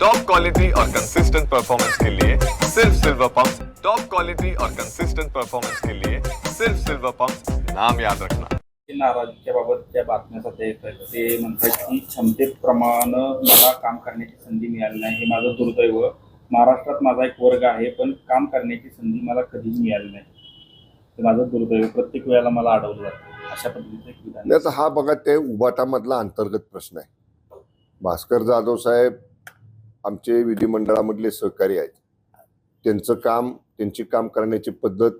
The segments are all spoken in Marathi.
टॉप क्वालिटी और कंसिस्टेंट परफॉर्मेंस के लिए सिर्फ सिल्वर पंप टॉप क्वालिटी और कंसिस्टेंट परफॉर्मेंस के लिए सिर्फ सिल्वर पंप नाम याद रखना। नाराजीच्या बाबत ज्या बातम्या सध्या येत आहेत ते म्हणतात की क्षमतेप्रमाणे मला काम करण्याची संधी मिळाली नाही. हे माझं दुर्दैव. महाराष्ट्रात माझा एक वर्ग आहे पण काम करण्याची संधी मला कधीच मिळाली नाही. ते माझं दुर्दैव. प्रत्येक वेळेला मला अडवलं जातं अशा पद्धतीचं एक विधान हा बघा ते उबाटामधला अंतर्गत प्रश्न आहे. भास्कर जाधव साहेब आमचे विधिमंडळामधले सहकारी आहेत. त्यांचं काम त्यांची काम करण्याची पद्धत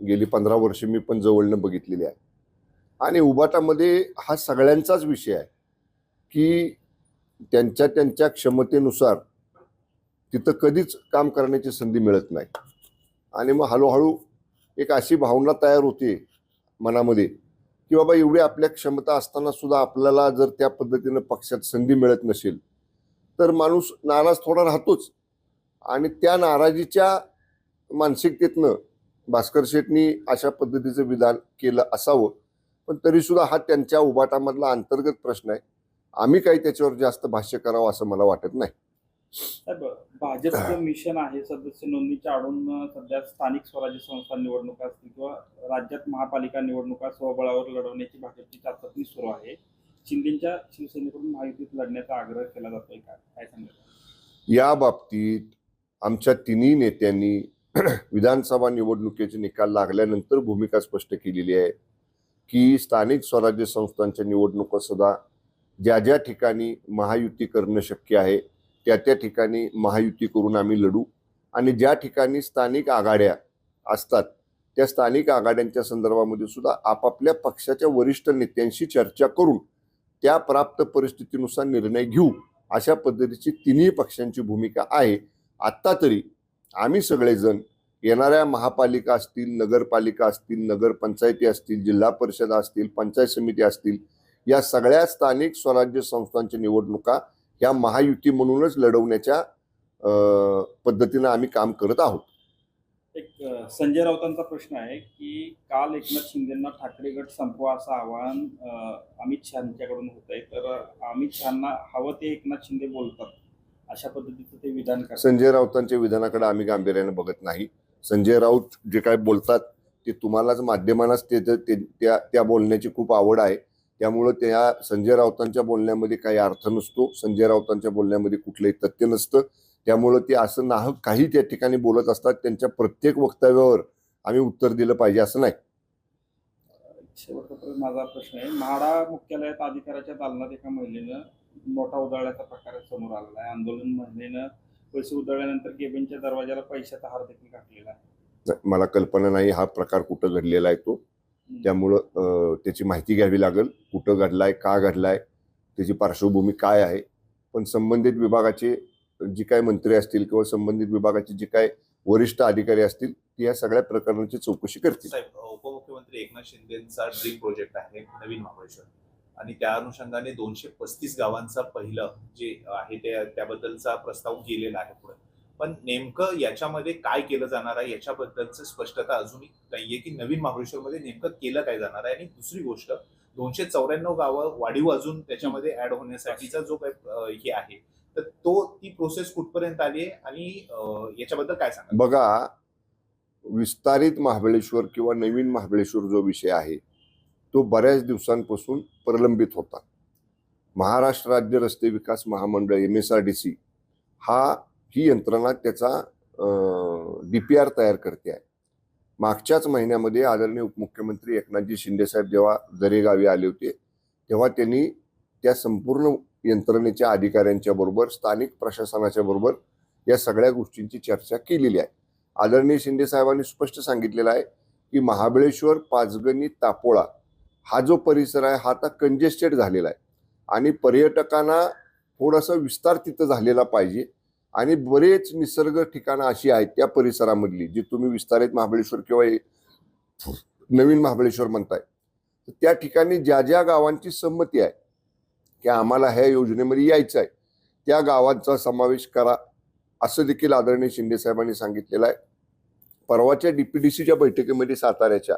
गेली पंधरा वर्षे मी पण जवळनं बघितलेली आहे. आणि उबाटामध्ये हा सगळ्यांचाच विषय आहे की त्यांच्या त्यांच्या क्षमतेनुसार तिथं कधीच काम करण्याची संधी मिळत नाही. आणि मग हळूहळू एक अशी भावना तयार होते मनामध्ये की बाबा एवढी आपल्या क्षमता असताना सुद्धा आपल्याला जर त्या पद्धतीनं पक्षात संधी मिळत नसेल तर माणूस नाराज थोडा राहतोच. आणि त्या नाराजीच्या मानसिकतेतनं भास्कर शेठनी अशा पद्धतीचं विधान केलं असावं. पण तरीसुद्धा हा त्यांच्या उबाटामधला अंतर्गत प्रश्न आहे. आम्ही काही त्याच्यावर जास्त भाष्य करावं असं मला वाटत नाही. भाजपचं मिशन आहे सदस्य नोंदणीच्या आडून सध्या स्थानिक स्वराज्य संस्था निवडणुका असतील किंवा राज्यात महापालिका निवडणुका स्वबळावर लढवण्याची भाजपची चाचपणी सुरू आहे. शिंदेच्या शिवसेनेकडून महायुतीत लढण्याचा आग्रह केला जातोय का? काय सांगाल? या बाबतीत आमच्या तिन्ही नेत्यांनी विधानसभा निवडणुकीचे निकाल लागल्यानंतर भूमिका स्पष्ट केलेली आहे की स्थानिक स्वराज्य संस्थांच्या निवडणुका सुद्धा ज्या ज्या ठिकाणी महायुती करणं शक्य आहे त्या त्या ठिकाणी महायुती करून आम्ही लढू आणि ज्या ठिकाणी स्थानिक आघाड्या असतात त्या स्थानिक आघाड्यांच्या संदर्भामध्ये सुद्धा आपापल्या पक्षाच्या वरिष्ठ नेत्यांशी चर्चा करून त्या प्राप्त परिस्थितीनुसार निर्णय घेऊ अशा पद्धतीची तिन्ही पक्षांची भूमिका आहे. आत्ता तरी आम्ही सगळेजण येणाऱ्या महापालिका असतील नगरपालिका असतील नगरपंचायती असतील जिल्हा परिषदा असतील पंचायत समिती असतील या सगळ्या स्थानिक स्वराज्य संस्थांच्या निवडणुका ह्या महायुती म्हणूनच लढवण्याच्या पद्धतीनं आम्ही काम करत आहोत. एक संजय राऊतांचा प्रश्न आहे की काल एकनाथ शिंदेना ठाकरे गट संपवा असं आवाहन अमित शहाच्याकडून होत आहे तर अमित शहाना हवं ते एकनाथ शिंदे बोलतात. अशा पद्धतीचं ते विधान करतात. संजय राऊतांच्या विधानाकडे आम्ही गांभीर्याने बघत नाही. संजय राऊत जे काय बोलतात ते तुम्हालाच माध्यमांनाच ते ते- त्या त्या बोलण्याची खूप आवड आहे. त्यामुळं त्या संजय राऊतांच्या बोलण्यामध्ये काही अर्थ नसतो. संजय राऊतांच्या बोलण्यामध्ये कुठलंही तथ्य नसतं. त्यामुळं ते असं नाहक काही त्या ठिकाणी बोलत असतात त्यांच्या प्रत्येक वक्तव्यावर आम्ही उत्तर दिलं पाहिजे असं नाही. माझा प्रश्न आहे म्हाडा मुख्यालयात अधिकाऱ्याच्या दालनात एका महिलेनं नोटा उधळल्याचा प्रकार समोर आलेला आहे. आंदोलन महिलेनं पैसे उधळल्यानंतर केबिनच्या दरवाजाला पैशाचा हार देखील घातलेला आहे. मला कल्पना नाही हा प्रकार कुठं घडलेला आहे तो. त्यामुळं त्याची माहिती घ्यावी लागेल कुठं घडलाय का घडलाय त्याची पार्श्वभूमी काय आहे. पण संबंधित विभागाचे जी काय मंत्री असतील किंवा संबंधित विभागाचे जे काय वरिष्ठ अधिकारी असतील ती या सगळ्या प्रकरणाची चौकशी करतील. साहेब उपमुख्यमंत्री एकनाथ शिंदेचा ड्रीम प्रोजेक्ट आहे नवीन महाबळेश्वर. आणि त्या अनुषंगाने दोनशे पस्तीस गावांचा पहिलं जे आहे ते त्याबद्दलचा प्रस्ताव गेलेला आहे पुढे. पण नेमकं याच्यामध्ये काय केलं जाणार आहे याच्याबद्दलचं स्पष्टता अजूनही नाहीये की नवीन महाबळेश्वरमध्ये नेमकं केलं काय जाणार आहे. आणि दुसरी गोष्ट दोनशे चौऱ्याण्णव गावं वाढीव अजून त्याच्यामध्ये ऍड होण्यासाठीचा जो काही हे आहे तर तो ती प्रोसेस कुठपर्यंत आली आहे आणि याच्याबद्दल काय सांगा बघा विस्तारित महाबळेश्वर किंवा नवीन महाबळेश्वर जो विषय आहे तो बऱ्याच दिवसांपासून प्रलंबित होता. महाराष्ट्र राज्य रस्ते विकास महामंडळ M S R D C हा ही यंत्रणा त्याचा डी पी आर तयार करते आहे. मागच्याच महिन्यामध्ये आदरणीय उपमुख्यमंत्री एकनाथजी शिंदेसाहेब जेव्हा दरेगावी आले होते तेव्हा त्यांनी त्या संपूर्ण यंत्रणेच्या अधिकाऱ्यांच्या बरोबर स्थानिक प्रशासनाच्या बरोबर या सगळ्या गोष्टींची चर्चा केलेली आहे. आदरणीय शिंदे साहेबांनी स्पष्ट सांगितलेलं आहे की महाबळेश्वर पाचगणी तापोळा हा जो परिसर आहे हा आता कंजेस्टेड झालेला आहे. आणि पर्यटकांना थोडासा विस्तार तिथं झालेला पाहिजे. आणि बरेच निसर्ग ठिकाणं अशी आहेत त्या परिसरामधली जी तुम्ही विस्तारित महाबळेश्वर किंवा नवीन महाबळेश्वर म्हणताय. तर त्या ठिकाणी ज्या ज्या गावांची संमती आहे की आम्हाला ह्या योजनेमध्ये यायचं आहे. त्या गावांचा समावेश करा असं देखील आदरणीय शिंदे साहेबांनी सांगितलेलं आहे. परवाच्या डी पी डी सीच्या बैठकीमध्ये साताऱ्याच्या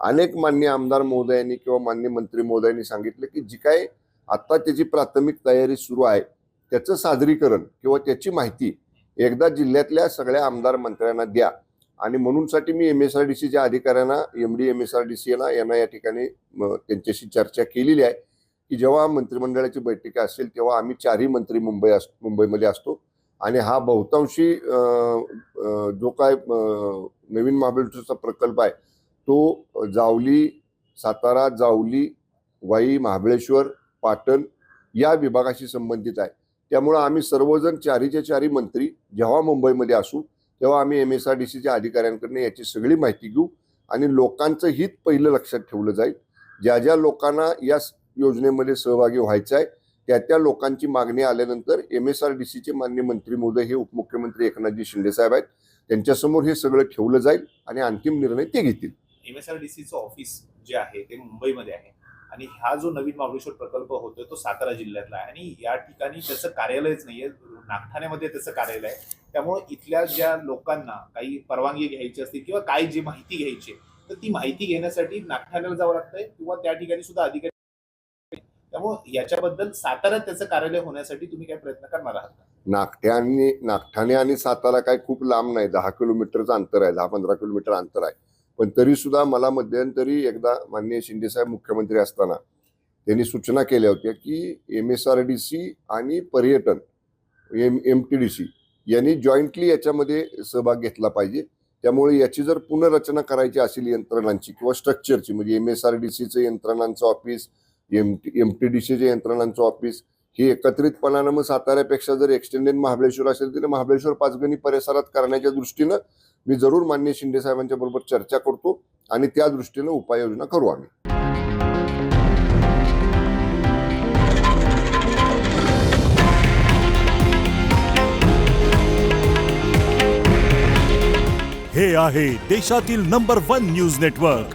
अनेक मान्य आमदार महोदयांनी किंवा मान्य मंत्री महोदयांनी सांगितलं की जी काय आत्ता त्याची प्राथमिक तयारी सुरू आहे त्याचं सादरीकरण किंवा त्याची माहिती एकदा जिल्ह्यातल्या सगळ्या आमदार मंत्र्यांना द्या. आणि म्हणूनसाठी मी एम एस आर डी सीच्या अधिकाऱ्यांना M D M S R D C यांना या ठिकाणी त्यांच्याशी चर्चा केलेली आहे. की जेव्हा मंत्रिमंडळाची बैठका असेल तेव्हा आम्ही चारही मंत्री मुंबई अस मुंबईमध्ये असतो. आणि हा बहुतांशी जो काय नवीन महाबळेश्वरचा प्रकल्प आहे तो जावली सातारा जावली वाई महाबळेश्वर पाटण या विभागाशी संबंधित आहे. त्यामुळं आम्ही सर्वजण चारीच्या चारी मंत्री जेव्हा मुंबईमध्ये असू तेव्हा आम्ही एम एस आर डी सीच्या अधिकाऱ्यांकडनं याची सगळी माहिती घेऊ आणि लोकांचं हित पहिलं लक्षात ठेवलं जाईल. ज्या ज्या लोकांना या योजनेमध्ये सहभागी व्हायचं आहे. त्या त्या लोकांची मागणी आल्यानंतर एम एस आर डी सीचे मान्य मंत्री महोदय हे उपमुख्यमंत्री एकनाथजी शिंदे साहेब आहेत. त्यांच्यासमोर हे सगळं ठेवलं जाईल आणि अंतिम निर्णय ते घेतील. एम एस आर डी सीचं ऑफिस जे आहे ते मुंबईमध्ये आहे. आणि हा जो नवीन महाबळेश्वर प्रकल्प होतोय तो सातारा जिल्ह्यातला आहे. आणि या ठिकाणी त्याचं कार्यालयच नाहीये. नागठाण्यामध्ये त्याचं कार्यालय आहे. त्यामुळे इथल्या ज्या लोकांना काही परवानगी घ्यायची असतील किंवा काय जी माहिती घ्यायची आहे, तर ती माहिती घेण्यासाठी नागठाण्याला जावं लागतंय किंवा त्या ठिकाणी सुद्धा अधिकारी त्यामुळे याच्याबद्दल साताऱ्यात त्याचं कार्यालय होण्यासाठी तुम्ही काय प्रयत्न करणार आहात का? नागठाणे नागठाणे आणि सातारा काय खूप लांब नाही दहा किलोमीटरचं अंतर आहे दहा पंधरा किलोमीटर अंतर आहे पण तरी सुद्धा मला मध्यंतरी एकदा माननीय शिंदेसाहेब मुख्यमंत्री असताना त्यांनी सूचना केल्या होत्या की M S R D C आणि पर्यटन M M T D C यांनी जॉईंटली याच्यामध्ये सहभाग घेतला पाहिजे त्यामुळे याची जर पुनर्रचना करायची असेल यंत्रणांची किंवा स्ट्रक्चरची म्हणजे एम एस आर डी सीचं यंत्रणांचं office M T M T D सीच्या यंत्रणांचं ऑफिस हे एकत्रितपणानं मग साताऱ्यापेक्षा जर एक्सटेंडेड महाबळेश्वर असेल तर महाबळेश्वर पाचगणी परिसरात करण्याच्या दृष्टीनं मी जरूर मान्य शिंदे साहेबांच्या बरोबर चर्चा करतो आणि त्या दृष्टीनं उपाययोजना करू आम्ही. हे आहे देशातील नंबर वन न्यूज नेटवर्क